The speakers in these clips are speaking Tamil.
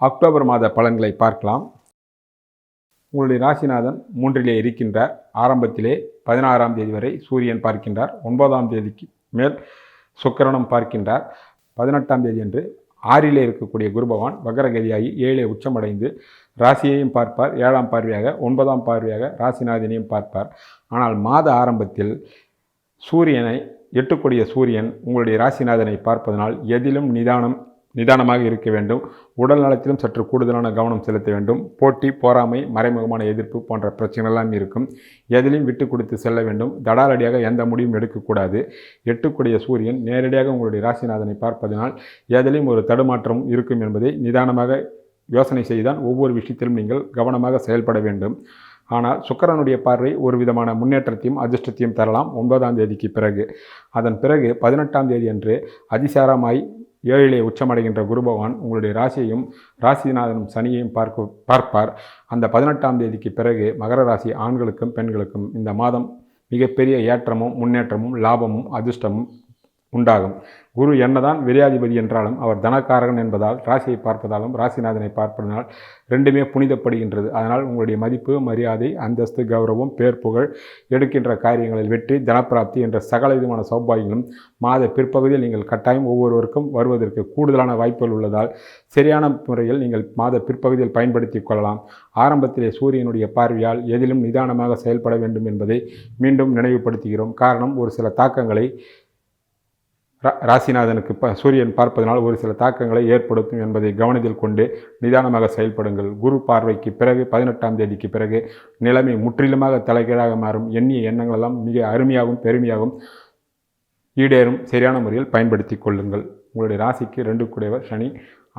அக்டோபர் மாத பலன்களை பார்க்கலாம். உங்களுடைய ராசிநாதன் மூன்றிலே இருக்கின்றார் ஆரம்பத்திலே பதினாறாம் தேதி வரை சூரியன் பார்க்கின்றார். ஒன்பதாம் தேதிக்கு மேல் சுக்கரனும் பார்க்கின்றார். பதினெட்டாம் தேதி அன்று ஆறிலே இருக்கக்கூடிய குருபவான் வக்ரகதியாகி வக்கரகதியாகி ஏழே உச்சமடைந்து ராசியையும் பார்ப்பார். ஏழாம் பார்வையாக ஒன்பதாம் பார்வையாக ராசிநாதனையும் பார்ப்பார். ஆனால் மாத ஆரம்பத்தில் சூரியனை எட்டுக்கூடிய சூரியன் உங்களுடைய ராசிநாதனை பார்ப்பதனால் எதிலும் நிதானம் நிதானமாக இருக்க வேண்டும். உடல் நலத்திலும் சற்று கூடுதலான கவனம் செலுத்த வேண்டும். போட்டி போராமை மறைமுகமான எதிர்ப்பு போன்ற பிரச்சனைலாம் இருக்கும். எதிலையும் விட்டு கொடுத்து செல்ல வேண்டும். தடாலடியாக எந்த முடிவும் எடுக்கக்கூடாது எட்டுக்கூடிய சூரியன் நேரடியாக உங்களுடைய ராசிநாதனை பார்ப்பதனால் எதிலையும் ஒரு தடுமாற்றம் இருக்கும் என்பதை நிதானமாக யோசனை செய்துதான் ஒவ்வொரு விஷயத்திலும் நீங்கள் கவனமாக செயல்பட வேண்டும். ஆனால் சுக்கரனுடைய பார்வை ஒரு விதமான முன்னேற்றத்தையும் அதிர்ஷ்டத்தையும் தரலாம். ஒன்பதாம் தேதிக்கு பிறகு. அதன் பிறகு பதினெட்டாம் தேதி அன்று அதிசாரமாய் ஏழிலே உச்சமடைகின்ற குரு பகவான் உங்களுடைய ராசியையும் ராசிநாதனும் சனியையும் பார்க்க பார்ப்பார். அந்த பதினெட்டாம் தேதிக்கு பிறகு மகர ராசி ஆண்களுக்கும் பெண்களுக்கும் இந்த மாதம் மிகப்பெரிய ஏற்றமும் முன்னேற்றமும் லாபமும் அதிர்ஷ்டமும் உண்டாகும். குரு என்னதான் விரையாதிபதி என்றாலும் அவர் தனக்காரகன் என்பதால் ராசியை பார்ப்பதாலும் ராசிநாதனை பார்ப்பதனால் ரெண்டுமே புனிதப்படுகின்றது. அதனால் உங்களுடைய மதிப்பு மரியாதை அந்தஸ்து கௌரவம் பேர் புகழ் எடுக்கின்ற காரியங்களில் வெற்றி தனப்பிராப்தி என்ற சகல விதமான சௌபாகியங்களும் மாத பிற்பகுதியில் நீங்கள் கட்டாயம் ஒவ்வொருவருக்கும் வருவதற்கு கூடுதலான வாய்ப்புகள் உள்ளதால் சரியான முறையில் நீங்கள் மாத பிற்பகுதியில் பயன்படுத்தி கொள்ளலாம். ஆரம்பத்திலே சூரியனுடைய பார்வையால் எதிலும் நிதானமாக செயல்பட வேண்டும் என்பதை மீண்டும் நினைவுபடுத்துகிறோம். காரணம் ஒரு சில தாக்கங்களை ராசிநாதனுக்கு ப சூரியன் பார்ப்பதனால் ஒரு சில தாக்கங்களை ஏற்படுத்தும் என்பதை கவனத்தில் கொண்டு நிதானமாக செயல்படுங்கள். குரு பார்வைக்கு பிறகு பதினெட்டாம் தேதிக்கு பிறகு நிலைமை முற்றிலுமாக தலைகீழாக மாறும். எண்ணிய எண்ணங்களெல்லாம் மிக அருமையாகவும் பெருமையாகவும் ஈடேறும். சரியான முறையில் பயன்படுத்தி கொள்ளுங்கள். உங்களுடைய ராசிக்கு ரெண்டு கூடியவர் சனி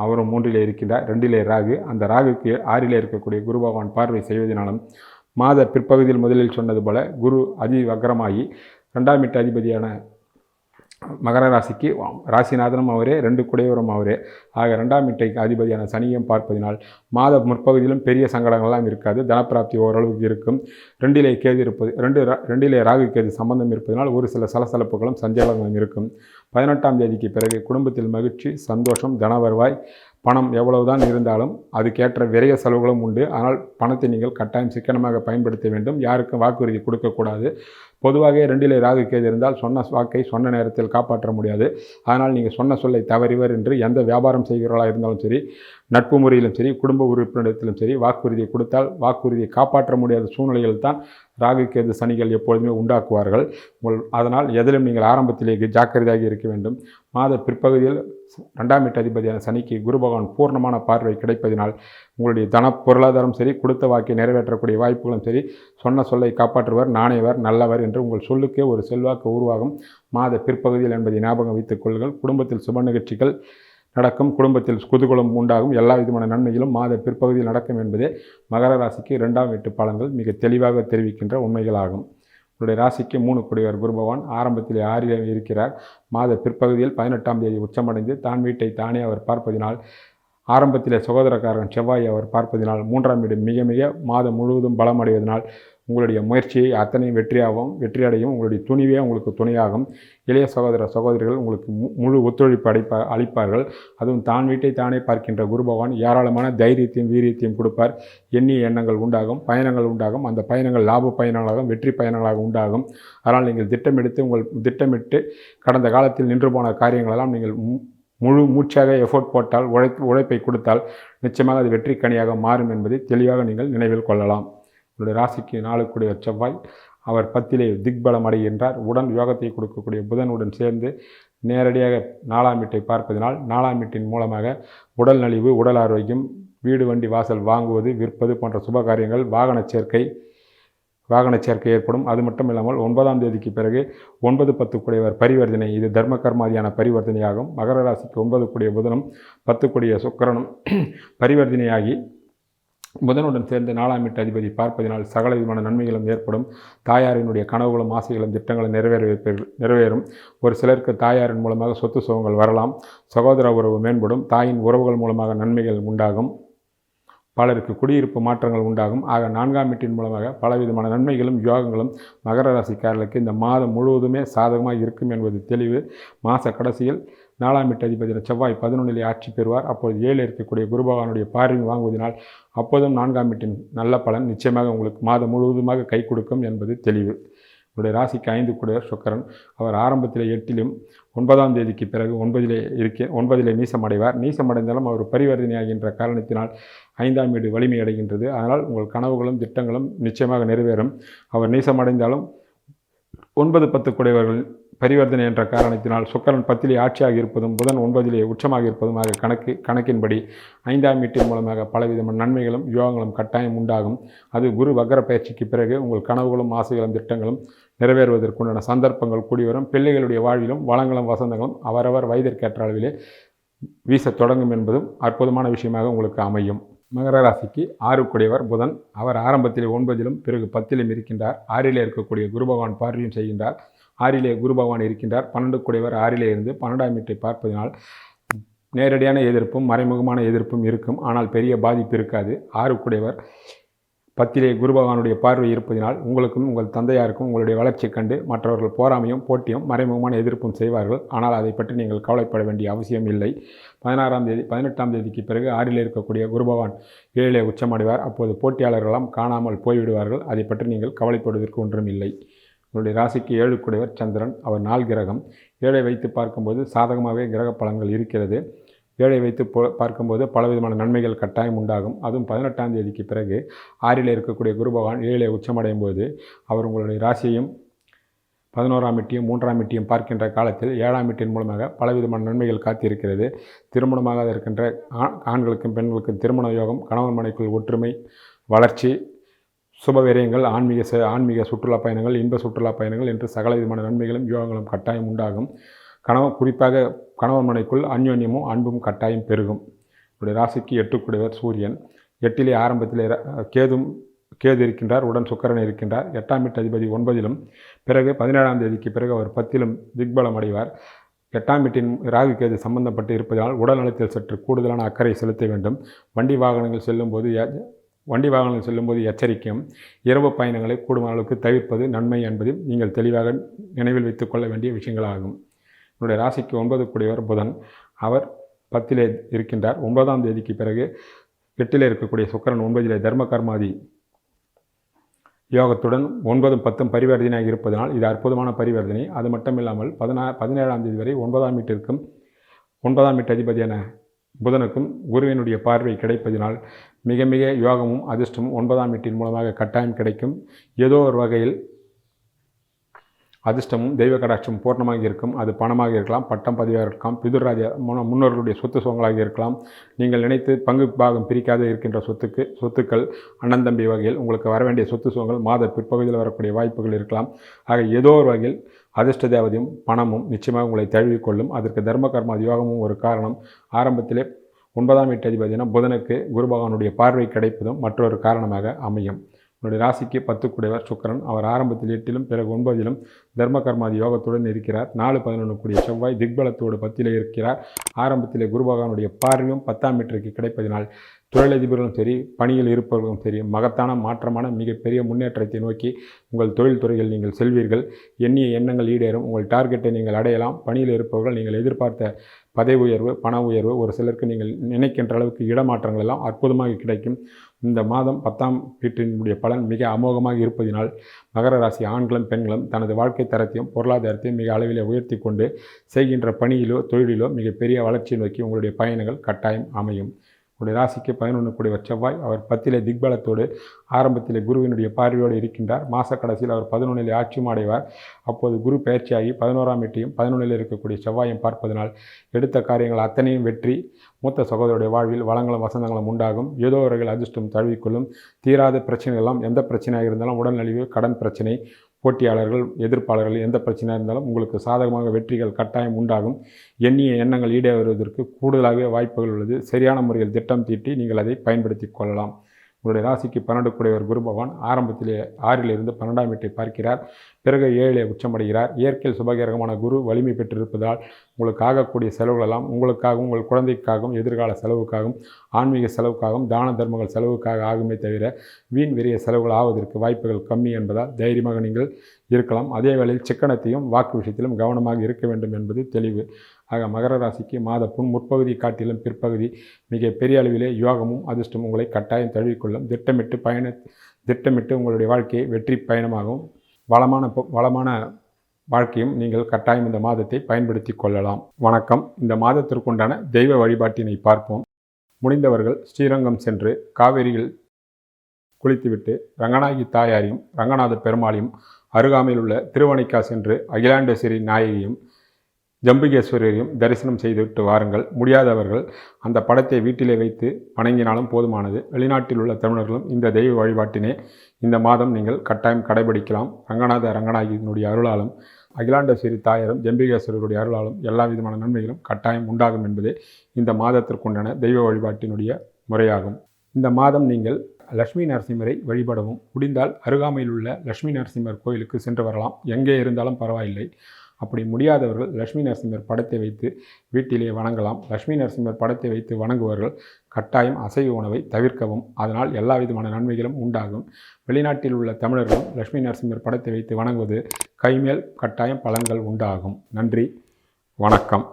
அவரும் மூன்றிலே இருக்கின்றார். ரெண்டிலே ராகு. அந்த ராகுக்கு ஆறிலே இருக்கக்கூடிய குரு பகவான் பார்வை செய்வதனாலும் மாத பிற்பகுதியில் முதலில் சொன்னது போல குரு அதி வக்ரமாகி ரெண்டாம் வீட்டு அதிபதியான மகர ராசிக்கு ராசிநாதனும் அவரே ரெண்டு குடையவரும் அவரே. ஆக ரெண்டாம் இட்டைக்கு அதிபதியான சனியும் பார்ப்பதினால் மாத முற்பகுதியிலும் பெரிய சங்கடங்கள்லாம் இருக்காது. தனப்பிராப்தி ஓரளவுக்கு இருக்கும். ரெண்டிலே கேது இருப்பது ரெண்டு ரெண்டிலே ராகு கேது சம்பந்தம் இருப்பதனால் ஒரு சில சலசலப்புகளும் சஞ்சலங்களும் இருக்கும். பதினெட்டாம் தேதிக்கு பிறகு குடும்பத்தில் மகிழ்ச்சி சந்தோஷம் தன வருவாய் பணம் எவ்வளவுதான் இருந்தாலும் அதுக்கேற்ற விரைய செலவுகளும் உண்டு. ஆனால் பணத்தை நீங்கள் கட்டாயம் சிக்கனமாக பயன்படுத்த வேண்டும். யாருக்கும் வாக்குறுதி கொடுக்கக்கூடாது பொதுவாக ரெண்டிலே ராகு கேது இருந்தால் சொன்ன வாக்கை சொன்ன நேரத்தில் காப்பாற்ற முடியாது. அதனால் நீங்கள் சொன்ன சொல்லை தவறிவர் என்று எந்த வியாபாரம் செய்கிறவர்களாக இருந்தாலும் சரி நட்பு முறையிலும் சரி குடும்ப உறுப்பினரிடத்திலும் சரி வாக்குறுதியை கொடுத்தால் வாக்குறுதியை காப்பாற்ற முடியாத சூழ்நிலைகள் தான் ராகு கேது சனிகள் எப்பொழுதுமே உண்டாக்குவார்கள். உங்கள் அதனால் எதிலும் நீங்கள் ஆரம்பத்திலேயே ஜாக்கிரதையாக இருக்க வேண்டும். மாத பிற்பகுதியில் ரெண்டாம் வீட்டு அதிபதியான சனிக்கு குரு பகவான் பூர்ணமான பார்வை கிடைப்பதினால் உங்களுடைய தன பொருளாதாரம் சரி கொடுத்த வாக்கை நிறைவேற்றக்கூடிய வாய்ப்புகளும் சரி சொன்ன சொல்லை காப்பாற்றுவர் நாணயவர் நல்லவர் என்று உங்கள் சொல்லுக்கே ஒரு செல்வாக்கு உருவாகும். மாத பிற்பகுதியில் என்பதை ஞாபகம் வைத்துக் கொள்ளுங்கள். குடும்பத்தில் சுப நிகழ்ச்சிகள் நடக்கும் குடும்பத்தில் குதுகுலம் உண்டாகும் எல்லா விதமான நன்மைகளும் மாத பிற்பகுதியில் நடக்கும் என்பதே மகர ராசிக்கு இரண்டாம் வீட்டு பலன்கள் மிக தெளிவாக தெரிவிக்கின்ற உண்மைகளாகும். உங்களுடைய ராசிக்கு மூணு குடிவர் குரு பகவான் ஆரம்பத்தில் ஆறில் இருக்கிறார். மாத பிற்பகுதியில் பதினெட்டாம் தேதி உச்சமடைந்து தான் வீட்டை தானே அவர் பார்ப்பதினால் ஆரம்பத்தில் சகோதரக்காரன் செவ்வாய் அவர் பார்ப்பதினால் மூன்றாம் வீடு மிக மிக மாதம் முழுவதும் பலமடைவதனால் உங்களுடைய முயற்சியை அத்தனையும் வெற்றியாகவும் வெற்றியடையும் உங்களுடைய துணிவே உங்களுக்கு துணையாகும். இளைய சகோதர சகோதரிகள் உங்களுக்கு முழு ஒத்துழைப்பு அளிப்பா அளிப்பார்கள். அதுவும் தான் வீட்டை தானே பார்க்கின்ற குரு பகவான் ஏராளமான தைரியத்தையும் வீரியத்தையும் கொடுப்பார். எண்ணிய எண்ணங்கள் உண்டாகும் பயணங்கள் உண்டாகும். அந்த பயணங்கள் லாப பயணங்களாகவும் வெற்றி பயணங்களாக உண்டாகும். அதனால் நீங்கள் திட்டமெடுத்து உங்கள் திட்டமிட்டு கடந்த காலத்தில் நின்று போன காரியங்களெல்லாம் நீங்கள் முழு மூச்சாக எஃபோர்ட் போட்டால் உழைப்பு உழைப்பை கொடுத்தால் நிச்சயமாக அது வெற்றி கனியாக மாறும் என்பதை தெளிவாக நீங்கள் நினைவில் கொள்ளலாம். உங்களுடைய ராசிக்கு நாளுக்குடைய செவ்வாய் அவர் பத்திலே திக்பலம் அடைகின்றார். உடன் யோகத்தை கொடுக்கக்கூடிய புதனுடன் சேர்ந்து நேரடியாக நாலாம் வீட்டை பார்ப்பதனால் நாலாம் வீட்டின் மூலமாக உடல் நலிவு உடல் ஆரோக்கியம் வீடு வண்டி வாசல் வாங்குவது விற்பது போன்ற சுப காரியங்கள் வாகன சேர்க்கை வாகன சேர்க்கை ஏற்படும். அது மட்டும் இல்லாமல் ஒன்பதாம் தேதிக்கு பிறகு ஒன்பது பத்து கூடியவர் பரிவர்த்தனை. இது தர்ம கர்மாதியான பரிவர்த்தனையாகும். மகர ராசிக்கு ஒன்பது கூடிய புதனும் பத்து கூடிய சுக்கரனும் பரிவர்த்தனையாகி புதனுடன் சேர்ந்து நாலாம் வீட்டு அதிபதி பார்ப்பதினால் சகல விதமான நன்மைகளும் ஏற்படும். தாயாரினுடைய கனவுகளும் ஆசைகளும் திட்டங்களும் நிறைவேற நிறைவேறும். ஒரு சிலருக்கு தாயாரின் மூலமாக சொத்து சுகங்கள் வரலாம். சகோதர உறவு மேம்படும். தாயின் உறவுகள் மூலமாக நன்மைகள் உண்டாகும். பலருக்கு குடியிருப்பு மாற்றங்கள் உண்டாகும். ஆக நான்காம் வீட்டின் மூலமாக பலவிதமான நன்மைகளும் யோகங்களும் மகர ராசிக்காரர்களுக்கு இந்த மாதம் முழுவதுமே சாதகமாக இருக்கும் என்பது தெளிவு. மாத கடைசியில் நாலாம் வீட்டு அதிபதியான செவ்வாய் பதினொன்றிலே ஆட்சி பெறுவார். அப்போது ஏழு இருக்கக்கூடிய குருபகவானுடைய பகவானுடைய வாங்குவதனால் அப்போதும் நான்காம் வீட்டின் நல்ல பலன் நிச்சயமாக உங்களுக்கு மாதம் முழுவதுமாக கை கொடுக்கும் என்பது தெளிவு. உங்களுடைய ராசிக்கு ஐந்து கூட சுக்கரன். அவர் ஆரம்பத்தில் எட்டிலும் ஒன்பதாம் தேதிக்கு பிறகு ஒன்பதிலே இருக்க ஒன்பதிலே நீசமடைவார். நீசமடைந்தாலும் அவர் பரிவர்த்தனையாகின்ற காரணத்தினால் ஐந்தாம் வீடு வலிமை அடைகின்றது. அதனால் உங்கள் கனவுகளும் திட்டங்களும் நிச்சயமாக நிறைவேறும். அவர் நீசமடைந்தாலும் ஒன்பது பத்து குடையவர்கள் பரிவர்த்தனை என்ற காரணத்தினால் சுக்கரன் பத்திலே ஆட்சியாக இருப்பதும் புதன் ஒன்பதிலே உச்சமாக இருப்பதுமாக கணக்கு கணக்கின்படி ஐந்தாம் வீட்டின் மூலமாக பலவிதமான நன்மைகளும் யோகங்களும் கட்டாயம் உண்டாகும். அது குரு வக்கர பயிற்சிக்கு பிறகு உங்கள் கனவுகளும் ஆசைகளும் திட்டங்களும் நிறைவேறுவதற்குண்டான சந்தர்ப்பங்கள் கூடி வரும். பிள்ளைகளுடைய வாழ்விலும் வளங்களும் வசந்தங்களும் அவரவர் வயதிற்கேற்ற அளவிலே வீசத் தொடங்கும் என்பதும் அற்புதமான விஷயமாக உங்களுக்கு அமையும். மகர ராசிக்கு ஆறுக்குடையவர் புதன். அவர் ஆரம்பத்தில் ஒன்பதிலும் பிறகு பத்திலும் இருக்கின்றார். ஆறிலே இருக்கக்கூடிய குரு பகவான் பார்வையும் செய்கின்றார். ஆறிலே குரு பகவான் இருக்கின்றார். பன்னெண்டு குடையவர் ஆறிலே இருந்து பன்னெண்டாம் வீட்டை பார்ப்பதனால் நேரடியான எதிர்ப்பும் மறைமுகமான எதிர்ப்பும் இருக்கும். ஆனால் பெரிய பாதிப்பு இருக்காது. ஆறுக்குடையவர் பத்திலே குருபகவானுடைய பார்வை இருப்பதினால் உங்களுக்கும் உங்கள் தந்தையாருக்கும் உங்களுடைய வளர்ச்சியை கண்டு மற்றவர்கள் போராமையும் போட்டியும் மறைமுகமான எதிர்ப்பும் செய்வார்கள். ஆனால் அதை பற்றி நீங்கள் கவலைப்பட வேண்டிய அவசியம் இல்லை. பதினாறாம் தேதி பதினெட்டாம் தேதிக்கு பிறகு ஆறில் இருக்கக்கூடிய குருபகவான் ஏழிலே உச்சமடைவார். அப்போது போட்டியாளர்களெல்லாம் காணாமல் போய்விடுவார்கள். அதை பற்றி நீங்கள் கவலைப்படுவதற்கு ஒன்றும் இல்லை. உங்களுடைய ராசிக்கு ஏழு கூடியவர் சந்திரன். அவர் நாள் கிரகம். ஏழை வைத்து பார்க்கும்போது சாதகமாகவே கிரக பலன்கள் இருக்கிறது. ஏழை வைத்து போ பார்க்கும்போது பலவிதமான நன்மைகள் கட்டாயம் உண்டாகும். அதுவும் பதினெட்டாம் தேதிக்கு பிறகு ஆறில் இருக்கக்கூடிய குரு பகவான் ஏழிலே உச்சமடையும் போது அவர் உங்களுடைய ராசியையும் பதினோராம் எட்டியும் மூன்றாம் எட்டியும் பார்க்கின்ற காலத்தில் ஏழாம் எட்டின் மூலமாக பலவிதமான நன்மைகள் காத்திருக்கிறது. திருமணமாக இருக்கின்ற ஆண் ஆண்களுக்கும் பெண்களுக்கும் திருமண யோகம் கணவன் மனைக்குள் ஒற்றுமை வளர்ச்சி சுபவிரயங்கள் ஆன்மீக ச ஆன்மீக சுற்றுலா பயணங்கள் இன்ப சுற்றுலா பயணங்கள் என்று சகல விதமான நன்மைகளும் யோகங்களும் கட்டாயம் உண்டாகும். கணவன் குறிப்பாக கணவன் மனைக்குள் அந்யோன்யமும் அன்பும் கட்டாயம் பெருகும். உடைய ராசிக்கு எட்டுக்குடையவர் சூரியன். எட்டிலே ஆரம்பத்தில் கேதும் கேது இருக்கின்றார் உடன் சுக்கரன் இருக்கின்றார். எட்டாம் வீட்டு அதிபதி ஒன்பதிலும் பிறகு பதினேழாம் தேதிக்கு பிறகு அவர் பத்திலும் திக்பலம் அடைவார். எட்டாம் வீட்டின் ராகு கேது சம்பந்தப்பட்டு இருப்பதால் உடல்நலத்தில் சற்று கூடுதலான அக்கறை செலுத்த வேண்டும். வண்டி வாகனங்கள் செல்லும்போது வண்டி வாகனங்கள் செல்லும்போது எச்சரிக்கையும் இரவு பயணங்களை கூடுமான அளவுக்கு தவிர்ப்பது நன்மை என்பது நீங்கள் தெளிவாக நினைவில் வைத்துக்கொள்ள வேண்டிய விஷயங்களாகும். என்னுடைய ராசிக்கு ஒன்பது கூடியவர் புதன். அவர் பத்திலே இருக்கின்றார். ஒன்பதாம் தேதிக்கு பிறகு எட்டிலே இருக்கக்கூடிய சுக்கரன் ஒன்பதிலே தர்ம கர்மாதி யோகத்துடன் ஒன்பதும் பத்தும் பரிவர்த்தனையாக இருப்பதனால் இது அற்புதமான பரிவர்த்தனை. அது மட்டும் இல்லாமல் பதினா பதினேழாம் தேதி வரை ஒன்பதாம் வீட்டிற்கும் ஒன்பதாம் வீட்டு அதிபதியான புதனுக்கும் குருவினுடைய பார்வை கிடைப்பதினால் மிக மிக யோகமும் அதிர்ஷ்டமும் ஒன்பதாம் வீட்டின் மூலமாக கட்டாயம் கிடைக்கும். ஏதோ ஒரு வகையில் அதிர்ஷ்டமும் தெய்வ கடாட்சம் பூர்ணமாக இருக்கும். அது பணமாக இருக்கலாம் பட்டம் பதிவாக இருக்கலாம் பிதுராஜ முன்னோர்களுடைய சொத்து சுகங்களாக இருக்கலாம். நீங்கள் நினைத்து பங்கு பாகம் பிரிக்காத இருக்கின்ற சொத்துக்கு சொத்துக்கள் அண்ணன் தம்பி வகையில் உங்களுக்கு வர வேண்டிய சொத்து சுகங்கள் மாத பிற்பகுதியில் வரக்கூடிய வாய்ப்புகள் இருக்கலாம். ஆக ஏதோ ஒரு வகையில் அதிர்ஷ்ட தேவதையும் பணமும் நிச்சயமாக உங்களை தழுவிக்கொள்ளும். அதற்கு தர்ம கர்ம யோகமும் ஒரு காரணம். ஆரம்பத்திலே ஒன்பதாம் வீட்டு அதிபதினா புதனுக்கு குரு பகவானுடைய பார்வை கிடைப்பதும் மற்றொரு காரணமாக அமையும். உன்னுடைய ராசிக்கு பத்து கூடியவர் சுக்கரன். அவர் ஆரம்பத்தில் எட்டிலும் பிறகு ஒன்பதிலும் தர்ம கர்மாதி யோகத்துடன் இருக்கிறார். நாலு பதினொன்று கூடிய செவ்வாய் திக்பலத்தோடு பத்திலே இருக்கிறார். ஆரம்பத்திலே குருபகவானுடைய பார்வையும் பத்தாம் மீட்டருக்கு கிடைப்பதினால் தொழிலதிபர்களும் சரி பணியில் இருப்பவர்களும் சரி மகத்தான மாற்றமான மிகப்பெரிய முன்னேற்றத்தை நோக்கி உங்கள் தொழில் துறையில் நீங்கள் செல்வீர்கள். எண்ணிய எண்ணங்கள் ஈடேறும். உங்கள் டார்கெட்டை நீங்கள் அடையலாம். பணியில் இருப்பவர்கள் நீங்கள் எதிர்பார்த்த பதவி உயர்வு பண உயர்வு ஒரு சிலருக்கு நீங்கள் நினைக்கின்ற அளவுக்கு இடமாற்றங்கள் எல்லாம் அற்புதமாக கிடைக்கும். இந்த மாதம் பத்தாம் வீட்டினுடைய பலன் மிக அமோகமாக இருப்பதினால் மகர ராசி ஆண்களும் பெண்களும் தனது வாழ்க்கை தரத்தையும் பொருளாதாரத்தையும் மிக அளவிலே உயர்த்தி கொண்டு செய்கின்ற பணியிலோ தொழிலிலோ மிகப்பெரிய வளர்ச்சியை நோக்கி உங்களுடைய பயணங்கள் கட்டாயம் அமையும். உங்களுடைய ராசிக்கு பதினொன்று கூடிய செவ்வாய் அவர் பத்திலே திக்பலத்தோடு ஆரம்பத்திலே குருவினுடைய பார்வையோடு இருக்கின்றார். மாத கடைசியில் அவர் பதினொன்றிலே ஆட்சியும் அடைவார் அப்போது குரு பயிற்சியாகி பதினோராம் எட்டியும் பதினொன்றில் இருக்கக்கூடிய செவ்வாயும் பார்ப்பதனால் எடுத்த காரியங்கள் அத்தனையும் வெற்றி மூத்த சகோதரருடைய வாழ்வில் வளங்களும் வசந்தங்களும் உண்டாகும். ஏதோ அவர்கள் அதிர்ஷ்டம் தழுவிக்கொள்ளும். தீராத பிரச்சனைகள்லாம் எந்த பிரச்சனையாக இருந்தாலும் உடல்நலிவு கடன் பிரச்சனை போட்டியாளர்கள் எதிர்ப்பாளர்கள் எந்த பிரச்சனையாக இருந்தாலும் உங்களுக்கு சாதகமாக வெற்றிகள் கட்டாயம் உண்டாகும். எண்ணிய எண்ணங்கள் ஈடேறுவதற்கு கூடுதலாகவே வாய்ப்புகள் உள்ளது. சரியான முறையில் திட்டம் தீட்டி நீங்கள் அதை பயன்படுத்தி கொள்ளலாம். உங்களுடைய ராசிக்கு பன்னெண்டு கூடியவர் குரு பகவான் ஆரம்பத்திலே ஆறிலிருந்து பன்னெண்டாம் வீட்டை பார்க்கிறார். பிறகு ஏழிலே உச்சமடைகிறார். இயற்கையில் சுபகிரகமான குரு வலிமை பெற்றிருப்பதால் உங்களுக்கு ஆகக்கூடிய செலவுகளெல்லாம் உங்களுக்காகவும் உங்கள் குழந்தைக்காகவும் எதிர்கால செலவுக்காகவும் ஆன்மீக செலவுக்காகவும் தான தர்மங்கள் செலவுக்காக ஆகுமே தவிர வீண் விரிய செலவுகள் ஆவதற்கு வாய்ப்புகள் கம்மி என்பதால் தைரியமாக நீங்கள் இருக்கலாம். அதே வேளையில் சிக்கனத்தையும் வாக்கு விஷயத்திலும் கவனமாக இருக்க வேண்டும் என்பது தெளிவு. ஆக மகர ராசிக்கு மாத புண் முற்பகுதி காட்டிலும் பிற்பகுதி மிக பெரிய அளவிலே யோகமும் அதிர்ஷ்டம் உங்களை கட்டாயம் தழுவிக்கொள்ளும். திட்டமிட்டு பயண திட்டமிட்டு உங்களுடைய வாழ்க்கையை வெற்றி பயணமாகவும் வளமான வளமான வாழ்க்கையும் நீங்கள் கட்டாயம் இந்த மாதத்தை பயன்படுத்தி கொள்ளலாம். வணக்கம். இந்த மாதத்திற்குண்டான தெய்வ வழிபாட்டினை பார்ப்போம். முடிந்தவர்கள் ஸ்ரீரங்கம் சென்று காவேரியில் குளித்துவிட்டு ரங்கநாயகி தாயாரையும் ரங்கநாத பெருமாளையும் அருகாமையில் உள்ள திருவணைக்கா சென்று அகிலாண்டேஸ்வரி நாயகியும் ஜம்புகேஸ்வரரையும் தரிசனம் செய்துவிட்டு வாருங்கள். முடியாதவர்கள் அந்த படத்தை வீட்டிலே வைத்து வணங்கினாலும் போதுமானது. வெளிநாட்டில் உள்ள தமிழர்களும் இந்த தெய்வ வழிபாட்டினை இந்த மாதம் நீங்கள் கட்டாயம் கடைபிடிக்கலாம். ரங்கநாத ரங்கநாயகியினுடைய அருளாலும் அகிலாண்டஸ்வரி தாயாரும் ஜம்பிகேஸ்வரருடைய அருளாலும் எல்லா விதமான நன்மைகளும் கட்டாயம் உண்டாகும் என்பதே இந்த மாதத்திற்குண்டான தெய்வ வழிபாட்டினுடைய முறையாகும். இந்த மாதம் நீங்கள் லட்சுமி நரசிம்மரை வழிபடவும் முடிந்தால் அருகாமையில் உள்ள லட்சுமி நரசிம்மர் கோயிலுக்கு சென்று வரலாம். எங்கே இருந்தாலும் பரவாயில்லை. அப்படி முடியாதவர்கள் லட்சுமி நரசிம்மர் படத்தை வைத்து வீட்டிலே வணங்கலாம். லட்சுமி நரசிம்மர் படத்தை வைத்து வணங்குவர்கள் கட்டாயம் அசைவ உணவை தவிர்க்கவும் அதனால் எல்லா விதமான நன்மைகளும் உண்டாகும். வெளிநாட்டில் உள்ள தமிழர்களும் லட்சுமி நரசிம்மர் படத்தை வைத்து வணங்குவது கைமேல் கட்டாயம் பலன்கள் உண்டாகும். நன்றி. வணக்கம்.